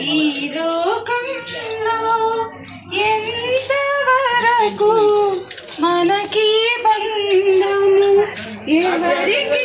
ఈ లోకంలో ఎంతవరకు మనకి బంధము? ఎవరికి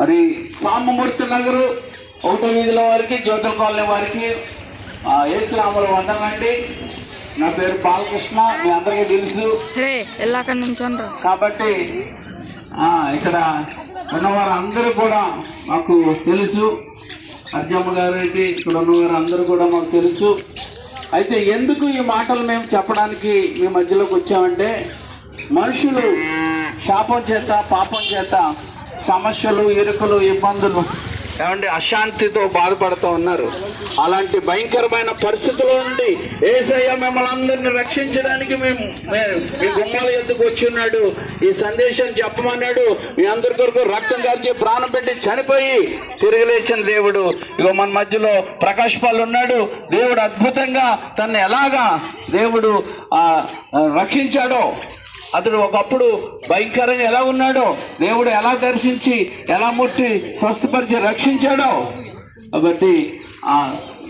మరి రామమూర్తి నగరు ఒకటో వీధిలో వారికి జ్యోతుల కాలనీ వారికి ఏసురాములు వందనండి నా పేరు బాలకృష్ణ మీ అందరికీ తెలుసు. కాబట్టి ఆ, ఇక్కడ ఉన్నవారు అందరూ కూడా మాకు తెలుసు. అర్జమ్మ గారికి ఇక్కడ ఉన్నవారు అందరూ కూడా మాకు తెలుసు. అయితే ఎందుకు ఈ మాటలు మేము చెప్పడానికి మీ మధ్యలోకి వచ్చామంటే మనుషులు శాపం చేత పాపం చేత సమస్యలు ఇరుకులు ఇబ్బందులు ఏమంటే అశాంతితో బాధపడుతూ ఉన్నారు. అలాంటి భయంకరమైన పరిస్థితుల నుండి ఏసయ్య మిమ్మల్ని అందరిని రక్షించడానికి మేము మీ గుమ్మల ఎందుకు వచ్చి ఉన్నాడు. ఈ సందేశం చెప్పమన్నాడు. మీ అందరి కొరకు రక్తం కార్చి ప్రాణం పెట్టి చనిపోయి తిరిగి లేచిన దేవుడు. ఇగో మన మధ్యలో ప్రకాష్ పాల్ ఉన్నాడు. దేవుడు అద్భుతంగా తను ఎలాగా దేవుడు రక్షించాడో అతడు ఒకప్పుడు భయంకరంగా ఎలా ఉన్నాడో దేవుడు ఎలా దర్శించి ఎలా ముట్టి స్వస్థపరిచి రక్షించాడో. కాబట్టి ఆ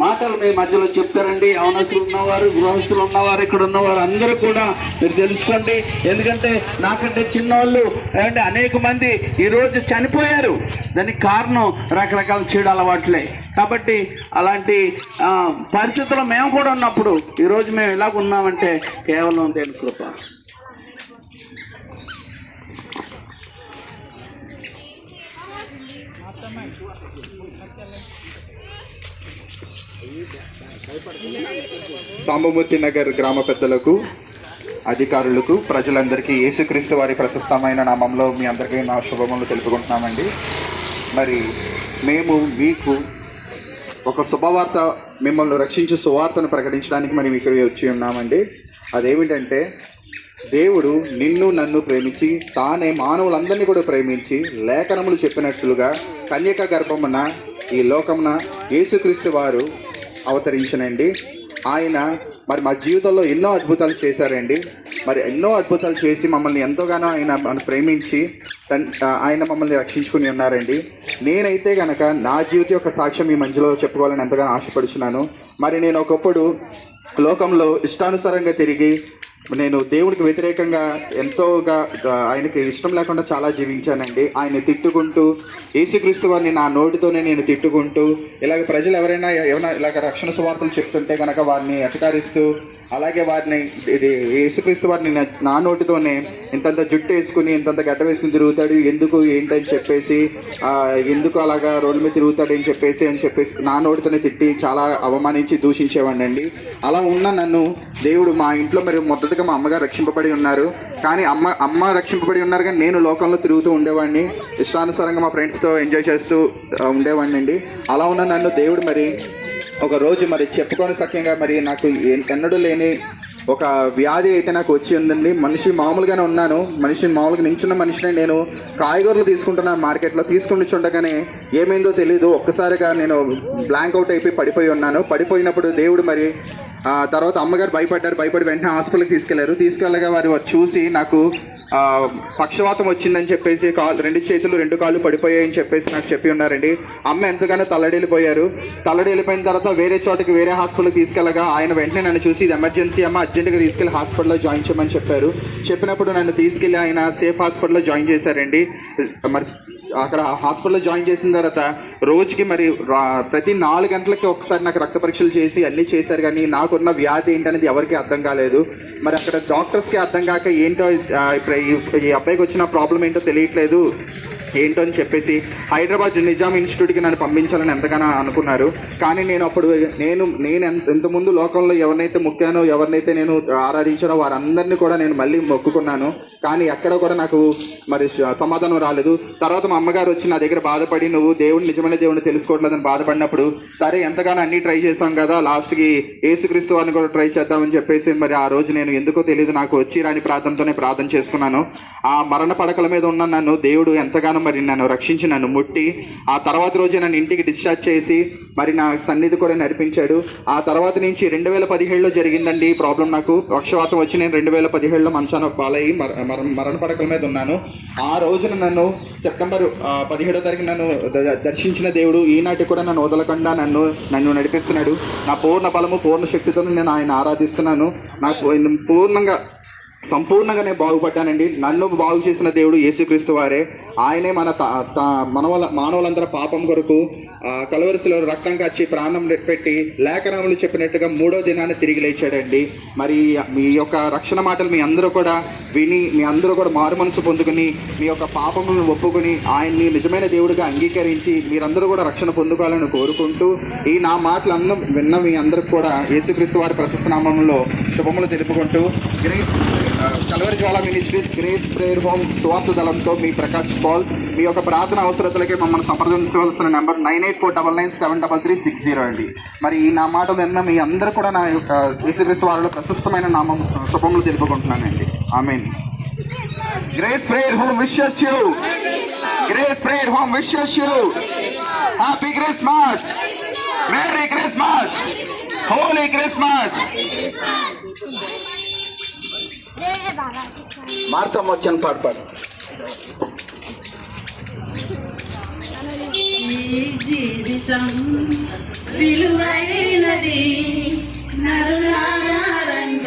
మాటలు మీ మధ్యలో చెప్తారండి. అవనస్తులు ఉన్నవారు గృహస్థులు ఉన్నవారు ఇక్కడ ఉన్నవారు అందరూ కూడా మీరు తెలుసుకోండి. ఎందుకంటే నాకంటే చిన్నవాళ్ళు ఏమంటే అనేక మంది ఈరోజు చనిపోయారు. దానికి కారణం రకరకాల చెడు అలవాట్లే. కాబట్టి అలాంటి పరిస్థితుల్లో మేము కూడా ఉన్నప్పుడు ఈరోజు మేము ఎలాగ ఉన్నామంటే కేవలం దేని కృప. సాంబమూర్తి నగర్ గ్రామ పెద్దలకు అధికారులకు ప్రజలందరికీ యేసుక్రీస్తు వారి ప్రశస్తమైన నామంలో మీ అందరికీ నా శుభములు తెలుపుకుంటున్నామండి. మరి మేము మీకు ఒక శుభవార్త మిమ్మల్ని రక్షించే సువార్తను ప్రకటించడానికి మరి మీకు వచ్చి ఉన్నామండి. అదేమిటంటే దేవుడు నిన్ను నన్ను ప్రేమించి తానే మానవులందరినీ కూడా ప్రేమించి లేఖనములు చెప్పినట్లుగా కన్యక గర్భమున ఈ లోకమున యేసుక్రీస్తు వారు అవతరించనండి. ఆయన మరి మా జీవితంలో ఎన్నో అద్భుతాలు చేశారండి. మరి ఎన్నో అద్భుతాలు చేసి మమ్మల్ని ఎంతోగానో ఆయన మన ప్రేమించి తన్ ఆయన మమ్మల్ని రక్షించుకుని ఉన్నారండి. నేనైతే గనక నా జీవితం యొక్క సాక్ష్యం ఈ మధ్యలో చెప్పుకోవాలని ఎంతగానో ఆశపడుచున్నాను. మరి నేను ఒకప్పుడు లోకంలో ఇష్టానుసారంగా తిరిగి నేను దేవుడికి వ్యతిరేకంగా ఎంతోగా ఆయనకి ఇష్టం లేకుండా చాలా జీవించానండి. ఆయన తిట్టుకుంటూ యేసుక్రీస్తు వారిని నా నోటితోనే నేను తిట్టుకుంటూ ఇలాగ ప్రజలు ఎవరైనా ఏమైనా ఇలాగ రక్షణ సువార్తలు చెప్తుంటే కనుక వారిని అటకారిస్తూ అలాగే వారిని ఇది యేసుక్రీస్తు వారిని నా- నోటితోనే ఇంతంత జుట్టు వేసుకుని ఇంతంత గడ్డ వేసుకుని తిరుగుతాడు ఎందుకు ఏంటని చెప్పేసి ఎందుకు అలాగా రోడ్డు మీద తిరుగుతాడు అని చెప్పేసి అని చెప్పేసి నా నోటితోనే తిట్టి చాలా అవమానించి దూషించేవాడిని అండి అలా ఉన్న నన్ను దేవుడు మా ఇంట్లో మరి మొదటగా మా అమ్మగారు రక్షింపబడి ఉన్నారు. కానీ అమ్మ అమ్మ రక్షింపబడి ఉన్నారు కానీ నేను లోకంలో తిరుగుతూ ఉండేవాడిని. ఇష్టానుసారంగా మా ఫ్రెండ్స్తో ఎంజాయ్ చేస్తూ ఉండేవాడిని అండి అలా ఉన్న నన్ను దేవుడు మరి ఒక రోజు మరి చెప్పుకొని సఖ్యంగా మరి నాకు ఎన్నడూ లేని ఒక వ్యాధి అయితే నాకు వచ్చి ఉందండి. మనిషి మామూలుగానే ఉన్నాను. మనిషి మామూలుగా నించున్న మనిషిని నేను కాయగూరలు తీసుకుంటున్నాను మార్కెట్లో తీసుకుని చూడగానే ఏమైందో తెలియదు ఒక్కసారిగా నేను బ్లాంక్ అవుట్ అయిపోయి పడిపోయి ఉన్నాను. పడిపోయినప్పుడు దేవుడు మరి ఆ తర్వాత అమ్మగారు భయపడ్డారు భయపడి వెంటనే హాస్పిటల్కి తీసుకెళ్ళారు. తీసుకెళ్ళగా వారు చూసి నాకు పక్షవాతం వచ్చిందని చెప్పేసి కాలు రెండు చేతులు రెండు కాళ్ళు పడిపోయాయని చెప్పేసి నాకు చెప్పి ఉన్నారండి. అమ్మ ఎంతగానో తల్లడిల్లిపోయారు. తల్లడిల్లిపోయిన తర్వాత వేరే చోటకి వేరే హాస్పిటల్కి తీసుకెళ్ళగా ఆయన వెంటనే నన్ను చూసి ఇది ఎమర్జెన్సీ అమ్మ అర్జెంటుగా తీసుకెళ్ళి హాస్పిటల్లో జాయిన్ చేయమని చెప్పారు. చెప్పినప్పుడు నన్ను తీసుకెళ్ళి ఆయన సేఫ్ హాస్పిటల్లో జాయిన్ చేశారండి. మరి అక్కడ హాస్పిటల్లో జాయిన్ చేసిన తర్వాత రోజుకి మరి ప్రతి నాలుగు గంటలకి ఒకసారి నాకు రక్త పరీక్షలు చేసి అన్నీ చేశారు కానీ నాకున్న వ్యాధి ఏంటనేది ఎవరికి అర్థం కాలేదు. మరి అక్కడ డాక్టర్స్కి అర్థం కాక ఏంటో ఇప్పుడు ఈ అబ్బాయికి వచ్చిన ప్రాబ్లం ఏంటో తెలియట్లేదు. ఏంటో అని చెప్పేసి హైదరాబాద్ నిజాం ఇన్స్టిట్యూట్కి నన్ను పంపించాలని ఎంతగానో అనుకున్నారు. కానీ నేను అప్పుడు నేను నేను ఎంత ఇంతకుముందు లోకంలో ఎవరినైతే మొక్కానో ఎవరినైతే నేను ఆరాధించానో వారందరినీ కూడా నేను మళ్ళీ మొక్కుకున్నాను. కానీ ఎక్కడ కూడా నాకు మరి సమాధానం రాలేదు. తర్వాత మా అమ్మగారు వచ్చి నా దగ్గర బాధపడి నువ్వు దేవుడు నిజమైన దేవుడిని తెలుసుకోవట్లేదని బాధపడినప్పుడు సరే ఎంతగానో అన్నీ ట్రై చేశాం కదా లాస్ట్కి ఏసుక్రీస్తు వారిని కూడా ట్రై చేద్దామని చెప్పేసి మరి ఆ రోజు నేను ఎందుకో తెలియదు నాకు వచ్చి రాని ప్రార్థనతోనే ప్రార్థన చేసుకున్నాను. ఆ మరణ పడకల మీద ఉన్న నన్ను దేవుడు ఎంతగానో మరి నన్ను రక్షించి నన్ను ముట్టి ఆ తర్వాత రోజు నన్ను ఇంటికి డిశ్చార్జ్ చేసి మరి నా సన్నిధి కూడా నడిపించాడు. ఆ తర్వాత నుంచి రెండు వేల పదిహేడులో జరిగిందండి ఈ ప్రాబ్లం నాకు. పక్షవాతం వచ్చి నేను రెండు వేల పదిహేడులో మంచాన పాలయ్యి మర మరణ పడకల మీద ఉన్నాను. ఆ రోజున నన్ను సెప్టెంబర్ పదిహేడో తారీఖు నన్ను ద- దర్శించిన దేవుడు ఈనాటి కూడా నన్ను వదలకుండా నన్ను నన్ను నడిపిస్తున్నాడు. నా పూర్ణ బలము పూర్ణ శక్తితో నేను ఆయన ఆరాధిస్తున్నాను. నాకు పూర్ణంగా సంపూర్ణంగా నేను బాగుపడ్డానండి. నన్ను బాగు చేసిన దేవుడు యేసుక్రీస్తు వారే. ఆయనే మన త- మనవల మానవులందరి పాపం కొరకు ఆ, రక్తం కచ్చి ప్రాణం పెట్టి లేఖనములు చెప్పినట్టుగా మూడో దినాన్ని తిరిగి లేచాడండి. మరి మీ యొక్క రక్షణ మాటలు మీ అందరూ కూడా విని మీ అందరూ కూడా మారు మనసు పొందుకుని మీ యొక్క పాపములను ఒప్పుకొని ఆయన్ని నిజమైన దేవుడిగా అంగీకరించి మీరందరూ కూడా రక్షణ పొందుకోవాలని కోరుకుంటూ ఈ నా మాటలు అన్న విన్న మీ అందరికి కూడా యేసుక్రీస్తు వారి ప్రశస్త నామంలో శుభములు తెలుపుకుంటూ great Calvary Jwala ministries great prayer home సువార్త దళంతో మీ ప్రకాష్ పాల్. మీ యొక్క ప్రార్థన అవసరతలకి మమ్మల్ని సంప్రదించవలసిన number nine eight four double nine seven double three six zero అండి. మరి ఈ నా మాట విన్న మీ అందరూ కూడా నా యొక్క యేసుక్రీస్తు వారిలో ప్రశస్తమైన నామం శుభములు తెలుపుకుంటున్నానండి. Amen. Grace prayer home wishes you grace prayer home wishes you happy Christmas merry Christmas holy Christmas Marthamma వచ్చాను పాట పాడు. జీవితం విలువైనది. నారాయణ